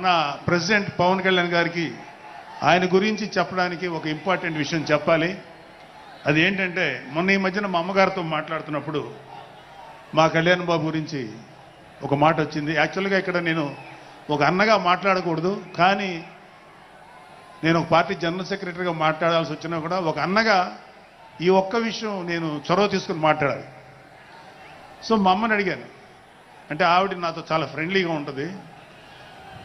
మన ప్రెసిడెంట్ పవన్ కళ్యాణ్ గారికి ఆయన గురించి చెప్పడానికి ఒక ఇంపార్టెంట్ విషయం చెప్పాలి. అది ఏంటంటే మొన్న ఈ మధ్యన మా అమ్మగారితో మాట్లాడుతున్నప్పుడు మా కళ్యాణ్ బాబు గురించి ఒక మాట వచ్చింది. యాక్చువల్గా ఇక్కడ నేను ఒక అన్నగా మాట్లాడకూడదు కానీ నేను ఒక పార్టీ జనరల్ సెక్రటరీగా మాట్లాడాల్సి వచ్చినా కూడా ఒక అన్నగా ఈ ఒక్క విషయం నేను చొరవ తీసుకుని మాట్లాడాలి. సో మా అమ్మని అడిగాను. అంటే ఆవిడ నాతో చాలా ఫ్రెండ్లీగా ఉంటుంది.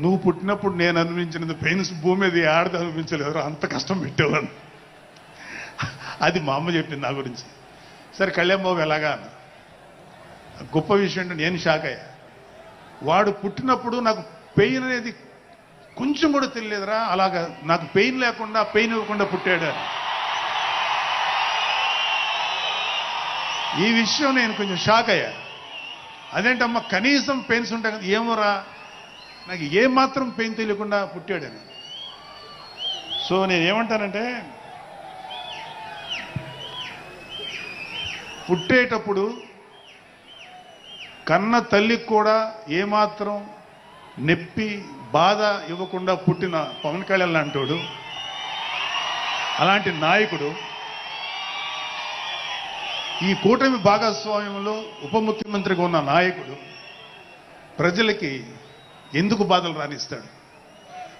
నువ్వు పుట్టినప్పుడు నేను అనుభవించినది పెయిన్స్ భూమి మీద ఆడది అనుభవించలేదు అంత కష్టం పెట్టేవాడు అది మా అమ్మ చెప్పింది నా గురించి. సరే కళ్యాణ్ బాబు ఎలాగా అన్న. గొప్ప విషయం అంటే నేను షాక్ అయ్యా. వాడు పుట్టినప్పుడు నాకు పెయిన్ అనేది కొంచెం కూడా తెలియదురా అలాగా నాకు పెయిన్ లేకుండా పెయిన్ ఇవ్వకుండా పుట్టాడు ఈ విషయం నేను కొంచెం షాక్ అయ్యా. అదేంటమ్మా కనీసం పెయిన్స్ ఉంటాయి కదా ఏమోరా నాకు ఏమాత్రం పెయిన్ తెలియకుండా పుట్టాడని సో నేను ఏమంటానంటే పుట్టేటప్పుడు కన్న తల్లికి కూడా ఏమాత్రం నొప్పి బాధ ఇవ్వకుండా పుట్టిన పవన్ కళ్యాణ్ లాంటోడు అలాంటి నాయకుడు ఈ కూటమి భాగస్వామ్యంలో ఉప ముఖ్యమంత్రిగా ఉన్న నాయకుడు ప్రజలకి ఎందుకు బాధలు రానిస్తాడు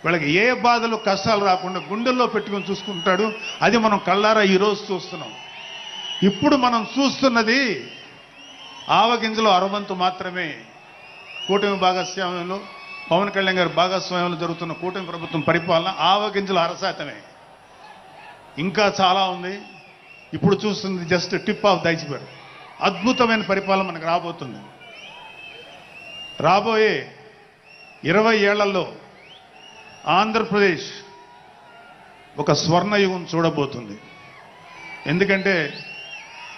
వాళ్ళకి ఏ బాధలు కష్టాలు రాకుండా గుండెల్లో పెట్టుకొని చూసుకుంటాడు? అది మనం కళ్ళారా ఈరోజు చూస్తున్నాం. ఇప్పుడు మనం చూస్తున్నది ఆవగింజలో అరవంతు మాత్రమే. కూటమి భాగస్వామ్యంలో పవన్ కళ్యాణ్ గారి భాగస్వామ్యంలో జరుగుతున్న కూటమి ప్రభుత్వం పరిపాలన ఆవగింజల అరశాతమే. ఇంకా చాలా ఉంది. ఇప్పుడు చూస్తుంది జస్ట్ టిప్ ఆఫ్ ద అద్భుతమైన పరిపాలన మనకు రాబోతుంది. రాబోయే ఇరవై ఏళ్ళలో ఆంధ్రప్రదేశ్ ఒక స్వర్ణయుగం చూడబోతుంది. ఎందుకంటే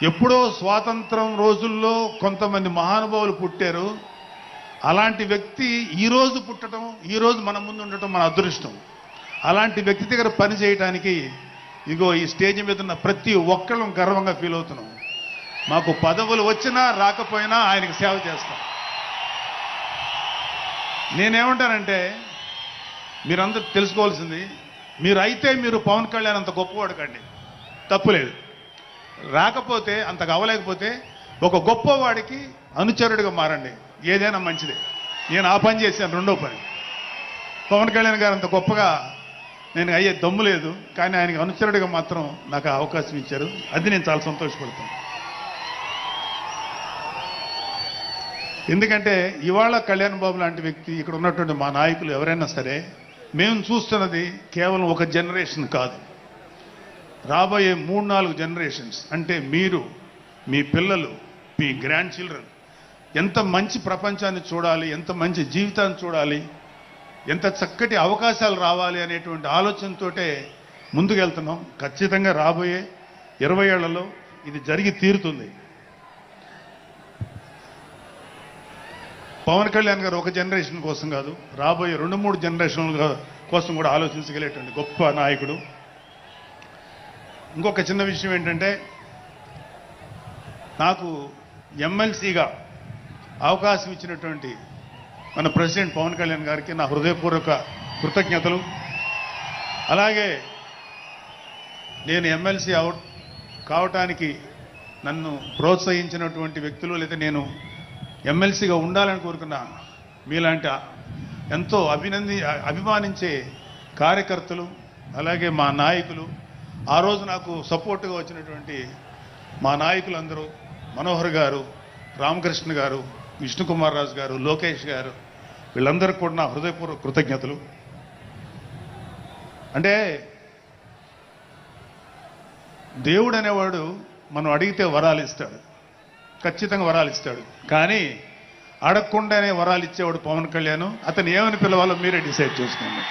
ఎప్పుడో స్వాతంత్రం రోజుల్లో కొంతమంది మహానుభావులు పుట్టారు. అలాంటి వ్యక్తి ఈరోజు పుట్టడం ఈ రోజు మన ముందు ఉండటం మన అదృష్టం. అలాంటి వ్యక్తి దగ్గర పని చేయడానికి ఇగో ఈ స్టేజ్ మీద ఉన్న ప్రతి ఒక్కళ్ళం గర్వంగా ఫీల్ అవుతున్నాం. మాకు పదవులు వచ్చినా రాకపోయినా ఆయనకి సేవ చేస్తాం. నేనేమంటానంటే మీరందరూ తెలుసుకోవాల్సింది మీరు అయితే మీరు పవన్ కళ్యాణ్ అంత గొప్పవాడు కండి. తప్పులేదు. రాకపోతే అంత అవ్వలేకపోతే ఒక గొప్పవాడికి అనుచరుడిగా మారండి. ఏదైనా మంచిదే. నేను ఆ పని చేశాను రెండో పని. పవన్ కళ్యాణ్ గారు అంత గొప్పగా నేను అయ్యే దమ్ము లేదు కానీ ఆయనకి అనుచరుడిగా మాత్రం నాకు అవకాశం ఇచ్చారు. అది నేను చాలా సంతోషపడతాను. ఎందుకంటే ఇవాళ కళ్యాణ్ బాబు లాంటి వ్యక్తి ఇక్కడ ఉన్నటువంటి మా నాయకులు ఎవరైనా సరే మేము చూస్తున్నది కేవలం ఒక జనరేషన్ కాదు. రాబోయే మూడు నాలుగు జనరేషన్స్ అంటే మీరు మీ పిల్లలు మీ గ్రాండ్ చిల్డ్రన్ ఎంత మంచి ప్రపంచాన్ని చూడాలి ఎంత మంచి జీవితాన్ని చూడాలి ఎంత చక్కటి అవకాశాలు రావాలి అనేటువంటి ఆలోచనతోటే ముందుకెళ్తున్నాం. ఖచ్చితంగా రాబోయే ఇరవై ఏళ్ళలో ఇది జరిగి తీరుతుంది. పవన్ కళ్యాణ్ గారు ఒక జనరేషన్ కోసం కాదు రాబోయే రెండు మూడు జనరేషన్ల కోసం కూడా ఆలోచించగలేటువంటి గొప్ప నాయకుడు. ఇంకొక చిన్న విషయం ఏంటంటే నాకు ఎమ్మెల్సీగా అవకాశం ఇచ్చినటువంటి మన ప్రెసిడెంట్ పవన్ కళ్యాణ్ గారికి నా హృదయపూర్వక కృతజ్ఞతలు. అలాగే నేను ఎమ్మెల్సీ అవ కావటానికి నన్ను ప్రోత్సహించినటువంటి వ్యక్తులు లేదా నేను ఎమ్మెల్సీగా ఉండాలని కోరుకున్న మీలాంటి ఎంతో అభినంది అభిమానించే కార్యకర్తలు అలాగే మా నాయకులు ఆ రోజు నాకు సపోర్ట్గా వచ్చినటువంటి మా నాయకులందరూ మనోహర్ గారు రామకృష్ణ గారు విష్ణుకుమార్ రాజు గారు లోకేష్ గారు వీళ్ళందరికీ కూడా నా హృదయపూర్వక కృతజ్ఞతలు. అంటే దేవుడు అనేవాడు మనం అడిగితే వరాలు ఇస్తాడు. ఖచ్చితంగా వరాలు ఇస్తాడు కానీ అడగకుండానే వరాలు ఇచ్చేవాడు పవన్ కళ్యాణ్. అతను ఏమని పిలవాలో మీరే డిసైడ్ చేసుకోండి.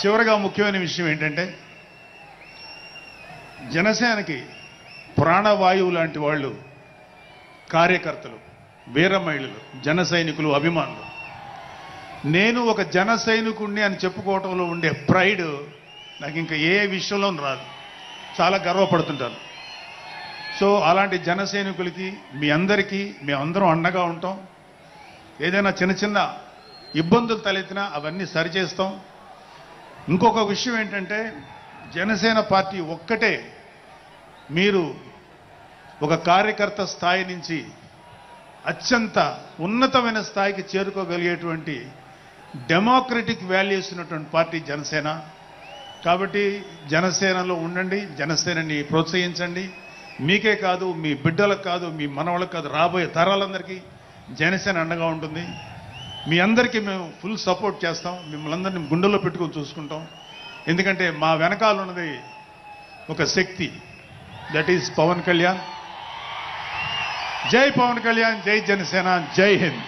చివరిగా ముఖ్యమైన విషయం ఏంటంటే జనసేనకి ప్రాణవాయువు లాంటి వాళ్ళు కార్యకర్తలు వీర మహిళలు జన సైనికులు అభిమానులు. నేను ఒక జన సైనికుణ్ణి అని చెప్పుకోవటంలో ఉండే ప్రైడ్ నాకు ఇంకా ఏ విషయంలో రాదు. చాలా గర్వపడుతుంటారు. సో అలాంటి జన సైనికులకి మీ అందరికీ మేమందరం అండగా ఉంటాం. ఏదైనా చిన్న చిన్న ఇబ్బందులు తలెత్తినా అవన్నీ సరిచేస్తాం. ఇంకొక విషయం ఏంటంటే జనసేన పార్టీ ఒక్కటే మీరు ఒక కార్యకర్త స్థాయి నుంచి అత్యంత ఉన్నతమైన స్థాయికి చేరుకోగలిగేటువంటి డెమోక్రటిక్ వాల్యూస్ ఉన్నటువంటి పార్టీ జనసేన. కాబట్టి జనసేనలో ఉండండి జనసేనని ప్రోత్సహించండి. మీకే కాదు మీ బిడ్డలకు కాదు మీ మనవాళ్ళకు కాదు రాబోయే తరాలందరికీ జనసేన అండగా ఉంటుంది. మీ అందరికీ మేము ఫుల్ సపోర్ట్ చేస్తాం. మిమ్మల్ని అందరినీ గుండెల్లో పెట్టుకొని చూసుకుంటాం. ఎందుకంటే మా వెనకాల ఉన్నది ఒక శక్తి. That is Pawan Kalyan. జై పవన్ కళ్యాణ్ జై జనసేన జై హింద్.